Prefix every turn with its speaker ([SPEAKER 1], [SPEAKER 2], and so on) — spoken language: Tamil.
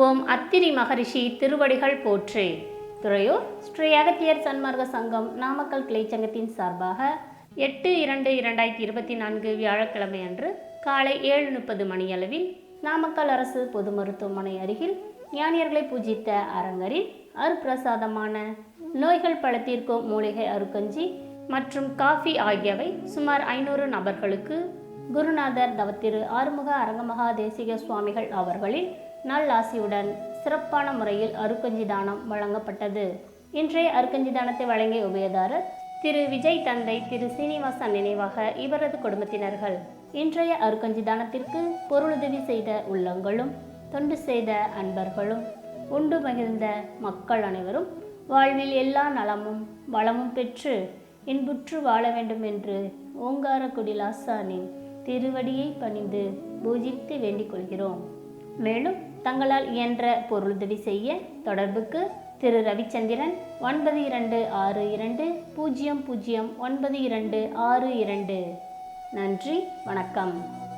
[SPEAKER 1] ஓம் அத்திரி மகரிஷி திருவடிகள் போற்று. துறையூர் ஸ்ரீ அகத்தியர் சன்மார்க்க சங்கம் நாமக்கல் கிளைச்சங்கத்தின் சார்பாக எட்டு இரண்டு இரண்டாயிரத்தி இருபத்தி நான்கு வியாழக்கிழமை அன்று காலை ஏழு முப்பது மணியளவில் நாமக்கல் அரசு பொது மருத்துவமனை அருகில் ஞானியர்களை பூஜித்த அரங்கரில் அருப்பிரசாதமான நோய்கள் பல மூலிகை அருக்கஞ்சி மற்றும் காஃபி ஆகியவை சுமார் ஐநூறு நபர்களுக்கு குருநாதர் தவத்திரு ஆறுமுக அரங்கமகா தேசிக சுவாமிகள் அவர்களின் நல்லாசியுடன் சிறப்பான முறையில் அருக்கஞ்சி தானம் வழங்கப்பட்டது. இன்றைய அருக்கஞ்சி தானத்தை வழங்கிய உபயதாரர் திரு விஜய் தந்தை திரு சீனிவாசன் நினைவாக இவரது குடும்பத்தினர்கள். இன்றைய அருக்கஞ்சி தானத்திற்கு பொருளுதவி செய்த உள்ளங்களும் தொண்டு செய்த அன்பர்களும் உண்டு மகிழ்ந்த மக்கள் அனைவரும் வாழ்வில் எல்லா நலமும் வளமும் பெற்று இன்புற்று வாழ வேண்டும் என்று ஓங்காரக்குடி லாசானின் திருவடியை பணிந்து பூஜித்து வேண்டிக் கொள்கிறோம். மேலும் தங்களால் இயன்ற பொருளுதவி செய்ய தொடர்புக்கு திரு. ரவிச்சந்திரன் ஒன்பது இரண்டு ஆறு இரண்டு பூஜ்ஜியம் பூஜ்ஜியம் ஒன்பது இரண்டு ஆறு இரண்டு. நன்றி வணக்கம்.